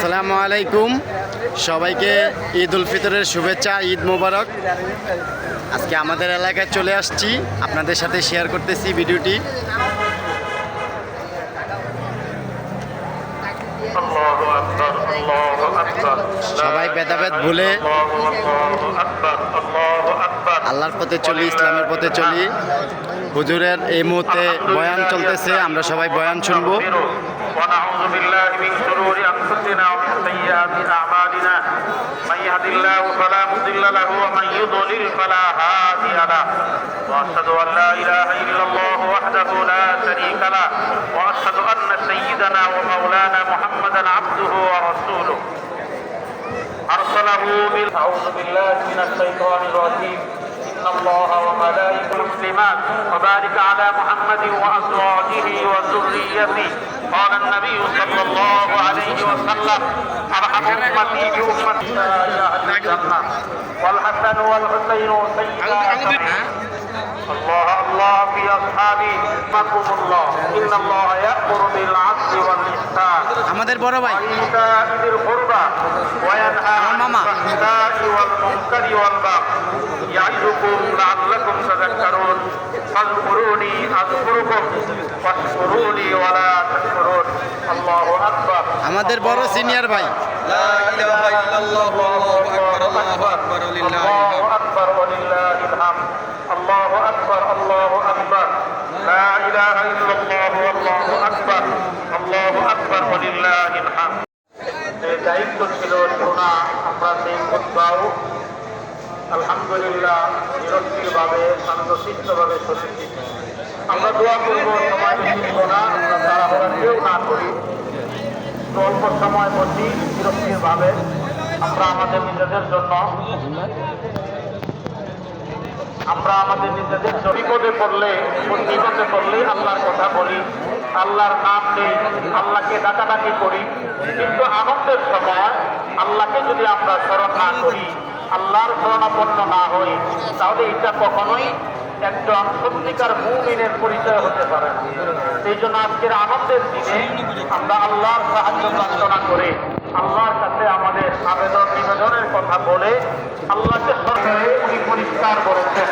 আসসালামু আলাইকুম। সবাইকে ঈদ উল ফিতরের শুভেচ্ছা ঈদ মোবারক। আজকে আমাদের এলাকায় চলে আসছি। আপনাদের সাথে শেয়ার করতেছি ভিডিওটি। সবাই ভেদাভেদ ভুলে আল্লাহর পথে চলি ইসলামের পথে চলি। হুজুরের এই মুহূর্তে বয়ান চলতেছে আমরা সবাই বয়ান শুনব। بالله من شرور أنفسنا ومن سيئات أعمالنا. من يهد الله فلا مضل له ومن يضلل فلا هادي له. وأشهد أن لا إله إلا الله وحده لا شريك له. وأشهد أن سيدنا ومولانا محمدا عبده ورسوله. أرسله بال أعوذ بالله من الشيطان الرجيم. إن الله وملائكته مسلمات وبارك على محمد وأزواجه وذريته قال النبي صلى الله عليه وسلم أرحم أمتي بأمتي أهل الجنة والحسن والحسين سيدا الله الله في أصحابي فاتقوا الله إن الله يأمر بالعدل والإحسان আমাদের বড় ভাই وإيتاء ذي القربى وينهى عن ماما. الفحشاء والمنكر والبغي يعظكم لعلكم تذكرون فاذكروني أذكركم واشكروني ولا تكفرون الله أكبر আমাদের বড় সিনিয়র ভাই لا إله إلا الله والله أكبر الله أكبر ولله الله الحمد أكبر ولله الحمد الله أكبر الله أكبر لا إله إلا الله والله أكبر الله أكبر ولله الحمد এই দায়িত্ব ছিল শোনা আমরা সেই খুদ্াও আলহামদুলিল্লাহ নিরক্ষীরভাবে শান্তশিষ্টভাবে শুনেছি আমরা দোয়া করব সময় বেশি শোনা আমরা তাড়াহুড়া কেউ না করি অল্প সময় বসি নিরক্ষীরভাবে আমরা আমাদের নিজেদের জন্য আমরা আমাদের নিজেদের বিপদে পড়লে বিপদে পড়লে আল্লাহর কথা বলি, আল্লাহর নাম নেই, আল্লাহকে ডাকাডাকি করি। কিন্তু আনন্দের সময় আল্লাহকে যদি আমরা স্মরণ না করি, আল্লাহর শরণাপন্ন না হই, তাহলে এটা কখনোই একজন সত্যিকার মুমিনের পরিচয় হতে পারে সেই জন্য আজকের আনন্দের দিনে আমরা আল্লাহর সাহায্য প্রার্থনা করে আল্লাহর কাছে আমাদের আবেদন নিবেদনের কথা বলে আল্লাহকে সরকারে উনি পরিষ্কার করেছেন।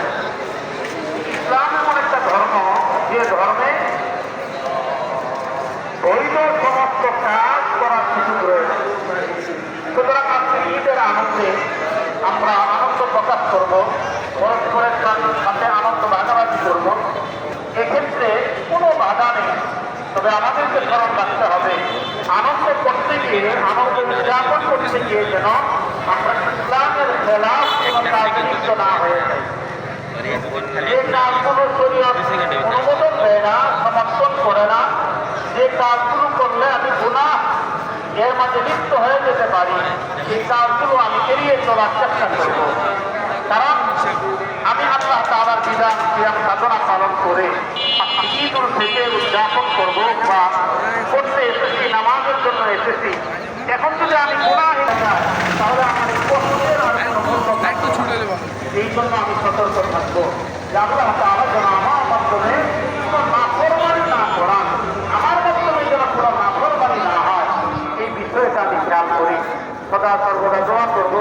ইসলাম এমন একটা ধর্ম, যে ধর্মে বৈধ সমস্ত কাজ করার সুযোগ রয়েছে। সুতরাং আজকে ঈদের আনন্দে আমরা আনন্দ প্রকাশ করব, পরস্পরের সাথে আনন্দ ভাগাভাগি করব। এক্ষেত্রে কোনো বাধা নেই। তবে আমাদেরকে স্মরণ রাখতে হবে, আনন্দ করতে গিয়ে, আনন্দ উদযাপন করতে গিয়ে যেন আমরা ইসলামের খেলাফ কাজ লিপ্ত না হয়ে যায় কাজগুলো করলে আমি গুণা এর লিপ্ত হয়ে যেতে পারি, সেই কাজগুলো আমি কারণ আমি বিধান, সাধনা পালন করে ঈদ উল থেকে উদযাপন করব বা করতে এসেছি নামাজের জন্য এসেছি? এখন যদি আমি গুণা হয়ে তাহলে আমার কষ্টের আর। এই জন্য আমি সতর্ক থাকব। যে তাআলা যেন আমার মাধ্যমে নাফরমানি না করান আমার মাধ্যমে যেন কোনো নাফরমানি না হয় এই বিষয়টা আমি খেয়াল করি। সদা সর্বদা দোয়া করব।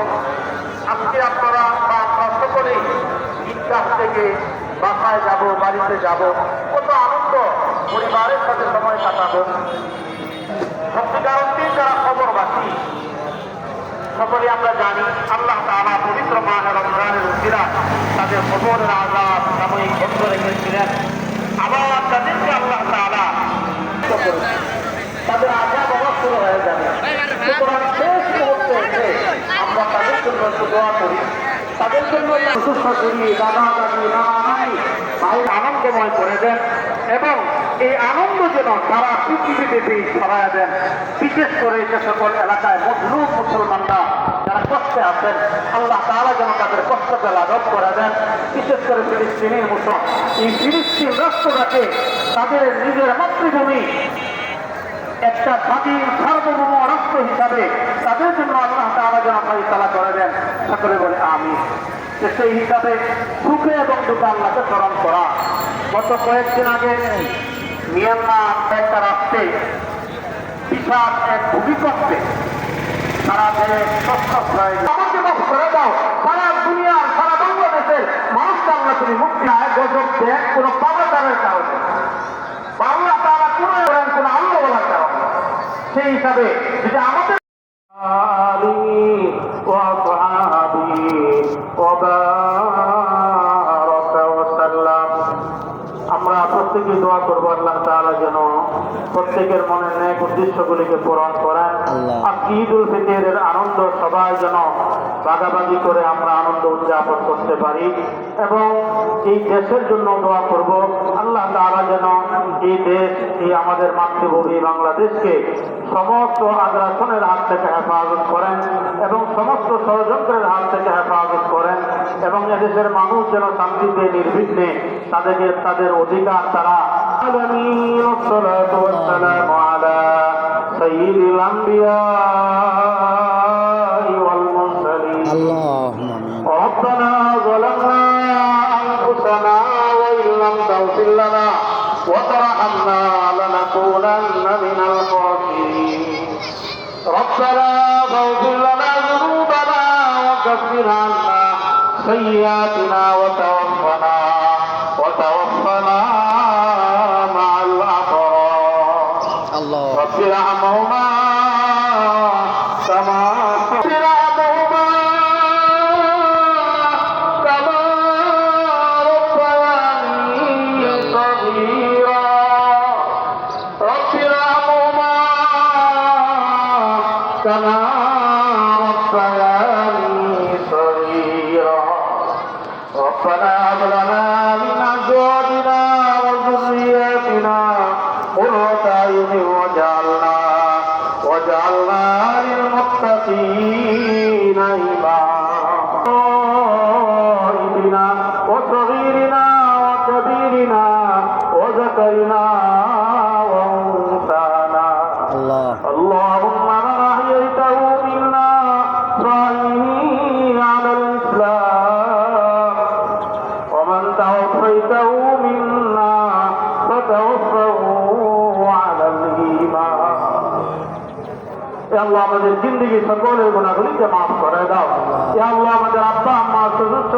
আজকে আপনারা বা আপনারা সকলেই ঈদগাহ থেকে বাসায় যাব, বাড়িতে যাব। কত আনন্দ। পরিবারের সাথে সময় কাটাবো। সত্যিকার অর্থেই যারা খবরবাসী সকলে আমরা জানি, আল্লাহ তাআলা পবিত্র মাহে রমজানের উদ্দিরা তাদের খবরের আজাদ সাময়িক বন্ধ রেখেছিলেন। আবার তাদেরকে আল্লাহ তাআলা তাদের আজাদ আবার শুরু হয়ে যাবে। সুতরাং শেষ মুহূর্তে আমরা তাদের জন্য দোয়া করি। তাদের জন্য সুস্থ করি দাদা দাদি নানা ভাই আনন্দময় করে দেন এবং এই আনন্দ যেন সারা পৃথিবীতে ছড়ায় দেন। বিশেষ করে যে সকল এলাকায় মজলুম মুসলমানরা যারা কষ্টে আছেন, আল্লাহ তাআলা যেন তাদের কষ্টকে লাঘব করে দেন। বিশেষ করে ফিলিস্তিনের মতো এই ফিলিস্তিন রাষ্ট্রটাকে তাদের নিজের মাতৃভূমি একটা স্বাধীন সার্বভৌম রাষ্ট্র হিসাবে তাদের জন্য আল্লাহ তাআলা যেন ফাইসালা করে দেন। সকলে বলে আমি যে সেই হিসাবে সুখে এবং দুঃখে আল্লাহকে স্মরণ করা। গত কয়েকদিন আগে মিয়ানমার একটা রাষ্ট্রে বিশাল এক ভূমিকম্পে করে দাও, সারা বাংলা তারা সেই হিসাবে প্রত্যেকের মনের ন্যাক উদ্দেশ্যগুলিকে পূরণ করেন। আর ঈদ উল ফিতরের আনন্দ সবাই যেন ভাগাভাগি করে আমরা আনন্দ উদযাপন করতে পারি এবং এই দেশের জন্য দোয়া করব আল্লাহ তারা যেন এই দেশ এই আমাদের মাতৃভূমি বাংলাদেশকে সমস্ত আগ্রাসনের হাত থেকে হেফাজত করেন এবং সমস্ত ষড়যন্ত্রের হাত থেকে হেফাজত করেন এবং এদেশের মানুষ যেন শান্তিতে নির্বিঘ্নে তাদেরকে তাদের অধিকার তারা العالمين والصلاة والسلام على سيد الأنبياء والمرسلين اللهم ربنا ظلمنا أنفسنا وإن لم تغفر لنا وترحمنا لنكونن من الخاسرين ربنا فاغفر لنا ذنوبنا وكفر عنا سيئاتنا وتعالى كما ربياني صغيرا ربنا هب لنا من ازواجنا وذرياتنا قرة اعين واجعلنا واجعلنا للمتقين اماما غائبنا وصغيرنا وكبيرنا وذكرنا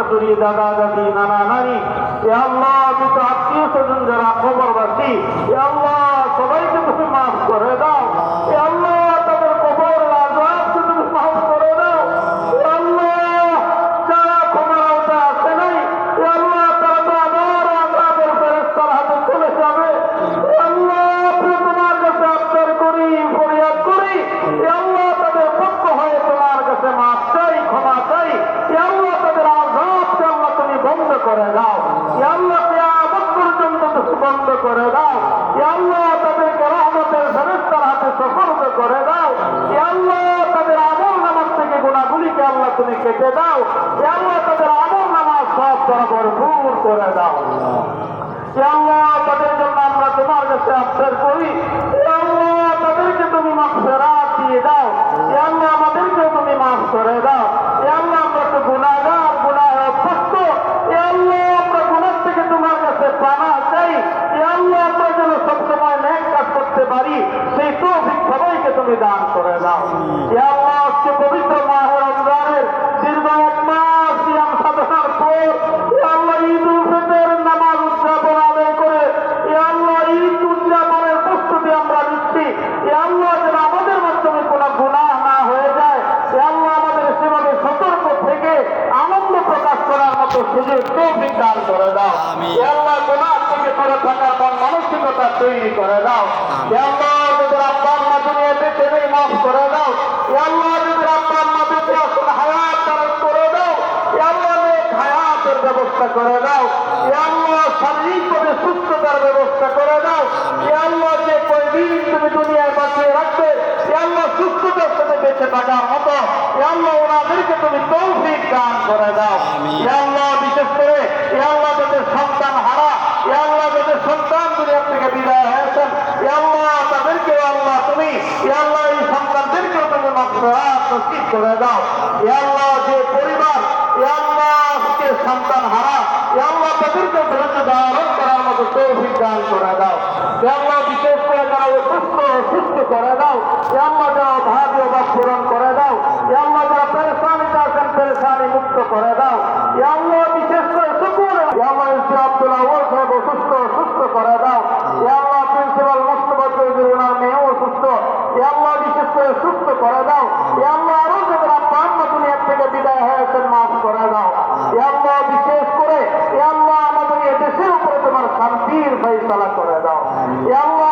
শাশুড়ি দাদা, দাদি, নানা, নানি, এ আল্লাহ মৃত আত্মীয় স্বজন যারা খবরবাসী এ আল্লাহ, সবাইকে তুমি মাফ করে দাও। বন্ধ করে দাও। আল্লাহ তাদেরকে রহমতের ফেরেস্তার হাতে সফর্দ করে দাও। আল্লাহ, তাদের আমল নামাজ থেকে গুণাগুলিকে আল্লাহ তুমি কেটে দাও। আল্লাহ, তাদের আমল নামাজ সব বরাবর ভুল করে দাও। আল্লাহ, তাদের জন্য আমরা তোমার কাছে আবদার করি। আল্লাহ, তাদেরকে তুমি মাফেরাত দিয়ে দাও। আল্লাহ আমাদেরকে তুমি মাফ করে দাও এ আল্লাহ আমরা তো গুণাগার গুণাহ অভ্যস্ত এ আল্লাহ আমরা গুণার থেকে তোমার কাছে পানা চাই এ আল্লাহ আমরা যেন সবসময় ন্যাক কাজ করতে পারি সেই তৌফিক সবাইকে তুমি দান করে দাও এ আল্লাহ আজকে পবিত্র মাহে রমজানের দীর্ঘ এক মাস সিয়াম সাধনার পর এ আল্লাহ ঈদ উল ফিতর নামাজ উদযাপন আদায় করে এ আল্লাহ ঈদ উদযাপনের প্রস্তুতি আমরা নিচ্ছি এ আল্লাহ যেন আমাদের মাধ্যমে কোনো গুনাহ না হয়ে যায় এ আল্লাহ আমাদের সেভাবে সতর্ক থেকে আনন্দ প্রকাশ সুযোগ তৌফিক দান করে দাও। আল্লাহ গুনাহ থেকে করে থাকার মন মানসিকতা তৈরি করে দাও। আল্লাহ যাদের আব্বা আম্মা দুনিয়াতে টেনে মাফ করে দাও আল্লাহ যাদের আব্বা আম্মা আসুন হায়াত দান করে দাও আল্লাহ হায়াতের ব্যবস্থা করে দাও। আল্লাহ শারীরিকভাবে সুস্থতার ব্যবস্থা করে দাও। আল্লাহ যে কয়দিন তুমি দুনিয়ায় বাঁচিয়ে রাখবে আল্লাহ সুস্থতার সাথে বেঁচে থাকার মতো। আল্লাহ ওনাদেরকে তুমি তৌফিক দান করে দাও আল্লাহ বিশেষ করে আল্লাহ যাদের সন্তান হারা আল্লাহ যাদের সন্তান দুনিয়া থেকে বিদায় হয়েছেন আল্লাহ তাদেরকে আল্লাহ তুমি আল্লাহ এই সন্তানদেরকেও তুমি নসিব করে দাও আল্লাহ যে পরিবার আল্লাহকে সন্তান হারা আল্লাহ তাদেরকে ধৈর্য ধারণ করার মতো তৌফিক দান করে দাও আল্লাহ বিশেষ করে যারা অসুস্থ সুস্থ করে দাও আল্লাহ যারা আল্লাহ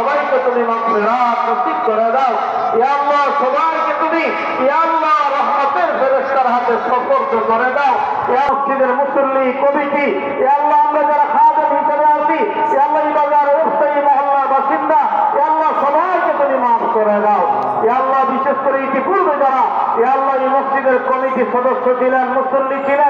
সবাইকে তুমি মাগফিরাত নসিব করে দাও। এ আল্লাহ, সবাইকে তুমি এ আল্লাহ, রহমতের ফেরেস্তার হাতে সফর্দ করে দাও। মসজিদের মুসল্লি, কমিটি এ আল্লাহ, আমরা যারা খাদেম এ আল্লাহ এই বাজার ব্যবসায়ী মহল্লার বাসিন্দা এ আল্লাহ, সবাইকে তুমি মাফ করে দাও। এ আল্লাহ, বিশেষ করে ইতিপূর্বে যারা এই মসজিদের কমিটির সদস্য ছিলেন, মুসল্লি ছিলেন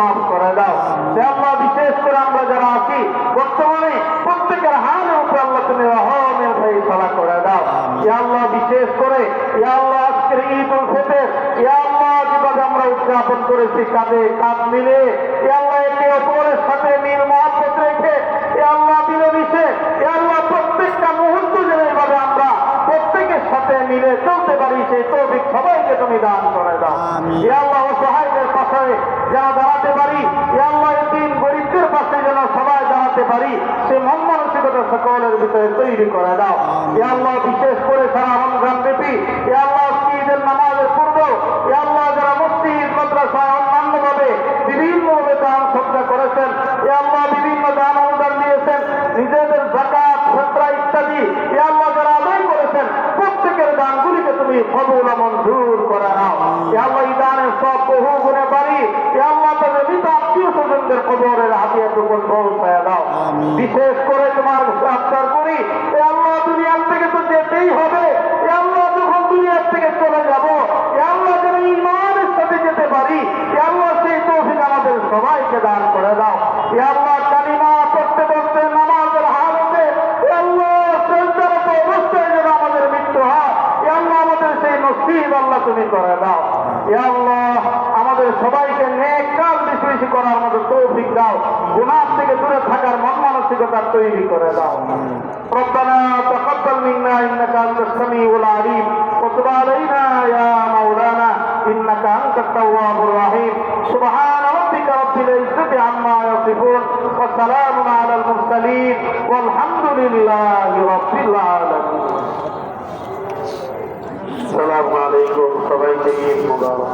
মাফ করে দাও। এ আল্লাহ বিশেষ করে আমরা যারা আছি বর্তমানে প্রত্যেকের হারের উপরে আল্লাহ তুমি রহমের ফেসলা করে দাও। এ আল্লাহ বিশেষ করে এ আল্লাহ আজকের ঈদ উল ফিতর এ আল্লাহ যেভাবে আমরা উদযাপন করেছি কাঁধে কাঁধ মিলে এ আল্লাহ একে অপরের সাথে মিল মহাপত রেখে এ আল্লাহ মিলেমিশে এ আল্লাহ প্রত্যেকটা মুহূর্ত যেন এইভাবে আমরা প্রত্যেকের সাথে মিলে চলতে পারি সেই তৌফিক সবাইকে তুমি দান করে দাও। এ আল্লাহ অসহায়দের যা দাঁড়াতে পারি আল্লাহ তিন গরিবদের পাশে যেন সবাই দাঁড়াতে পারি সেই মন মানসিকতা সকলের ভিতরে তৈরি করে দাও। আল্লাহ বিশেষ করে সারা রমজান ব্যাপী এ আল্লাহ ঈদের নামাজের পূর্ব এ আল্লাহ যারা মসজিদ মাদ্রাসায় অন্যান্যভাবে বিভিন্নভাবে দান শ্রদ্ধা করেছেন এ আল্লাহ বিভিন্ন দান অনুদান দিয়েছেন নিজেদের জাকাত ফেতরা ইত্যাদি এ আল্লাহ যারা আদায় করেছেন প্রত্যেকের দানগুলিকে তুমি কবুল ও মঞ্জুর করে নাও এ আল্লাহ এই দানের সব বহু গুণে বাড়ি এ আল্লাহ তাদের মৃত আত্মীয় স্বজনদের কবরের হাতিয়া টুকুন পৌঁছায় দাও আমিন। বিশেষ করে তোমার আবদার করি এ আল্লাহ দুনিয়ার থেকে তো যেতেই হবে এ আল্লাহ যখন দুনিয়ার থেকে চলে যাব এ আল্লাহ যেন ইমানের সাথে যেতে পারি এ আল্লাহ সেই তৌফিক আমাদের সবাইকে দান করে দাও এ আল্লাহ কালিমা পড়তে পড়তে নামাজের হালতে এ আল্লাহ সেজদারত অবস্থায় যেন আমাদের মৃত্যু হয় এ আল্লাহ আমাদের সেই নসিব আল্লাহ তুমি করে দাও এ আল্লাহ আমাদের সবাইকে নেক কাজ বেশি বেশি করার মতো তৌফিক দাও গুনাহ থেকে দূরে থাকার মন মানসিকতা তৈরি করে দাও ربنا تقبل منا انك انت السميع العليم وتب علينا يا مولانا انك انت التواب الرحيم سبحان بالعزة عما يصفون وسلام على المرسلين والحمد لله رب العالمين السلام عليكم سبعين مبارك